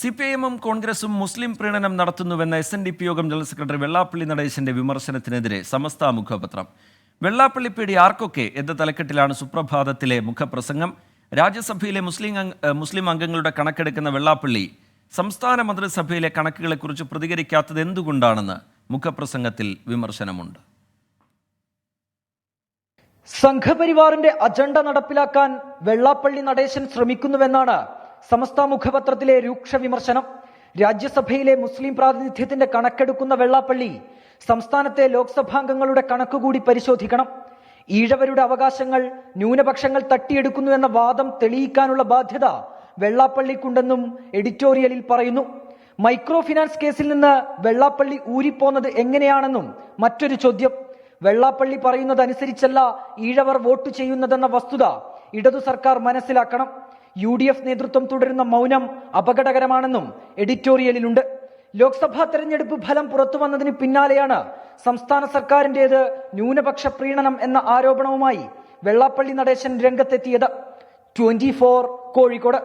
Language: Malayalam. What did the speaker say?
സി പി ഐ കോൺഗ്രസും മുസ്ലിം പ്രീണനം നടത്തുന്നുവെന്ന എസ് എൻ ഡി പി യോഗം ജനറൽ സെക്രട്ടറി വെള്ളാപ്പള്ളി നടേശന്റെ വിമർശനത്തിനെതിരെ സമസ്ത മുഖപത്രം. വെള്ളാപ്പള്ളി പേടി ആർക്കൊക്കെ എന്ന തലക്കെട്ടിലാണ് സുപ്രഭാതത്തിലെ മുഖപ്രസംഗം. രാജ്യസഭയിലെ മുസ്ലിം മുസ്ലിം അംഗങ്ങളുടെ കണക്കെടുക്കുന്ന വെള്ളാപ്പള്ളി സംസ്ഥാന മന്ത്രിസഭയിലെ കണക്കുകളെക്കുറിച്ച് പ്രതികരിക്കാത്തത് എന്തുകൊണ്ടാണെന്ന് മുഖപ്രസംഗത്തിൽ വിമർശനമുണ്ട്. സംഘപരിവാറിന്റെ അജണ്ട നടപ്പിലാക്കാൻ വെള്ളാപ്പള്ളി നടേശൻ ശ്രമിക്കുന്നുവെന്നാണ് സമസ്ത മുഖപത്രത്തിലെ രൂക്ഷ വിമർശനം രാജ്യസഭയിലെ മുസ്ലിം പ്രാതിനിധ്യത്തിന്റെ കണക്കെടുക്കുന്ന വെള്ളാപ്പള്ളി സംസ്ഥാനത്തെ ലോക്സഭാംഗങ്ങളുടെ കണക്കുകൂടി പരിശോധിക്കണം. ഈഴവരുടെ അവകാശങ്ങൾ ന്യൂനപക്ഷങ്ങൾ തട്ടിയെടുക്കുന്നു എന്ന വാദം തെളിയിക്കാനുള്ള ബാധ്യത വെള്ളാപ്പള്ളിക്കുണ്ടെന്നും എഡിറ്റോറിയലിൽ പറയുന്നു. മൈക്രോ ഫിനാൻസ് കേസിൽ നിന്ന് വെള്ളാപ്പള്ളി ഊരിപ്പോന്നത് എങ്ങനെയാണെന്നും മറ്റൊരു ചോദ്യം. വെള്ളാപ്പള്ളി പറയുന്നത് അനുസരിച്ചല്ല ഈഴവർ വോട്ട് ചെയ്യുന്നതെന്ന വസ്തുത ഇടതു സർക്കാർ മനസ്സിലാക്കണം. യു ഡി എഫ് നേതൃത്വം തുടരുന്ന മൗനം അപകടകരമാണെന്നും എഡിറ്റോറിയലിലുണ്ട്. ലോക്സഭാ തെരഞ്ഞെടുപ്പ് ഫലം പുറത്തു വന്നതിന് പിന്നാലെയാണ് സംസ്ഥാന സർക്കാരിന്റെത് ന്യൂനപക്ഷ പ്രീണനം എന്ന ആരോപണവുമായി വെള്ളാപ്പള്ളി നടേശൻ രംഗത്തെത്തിയത്. ട്വന്റി കോഴിക്കോട്.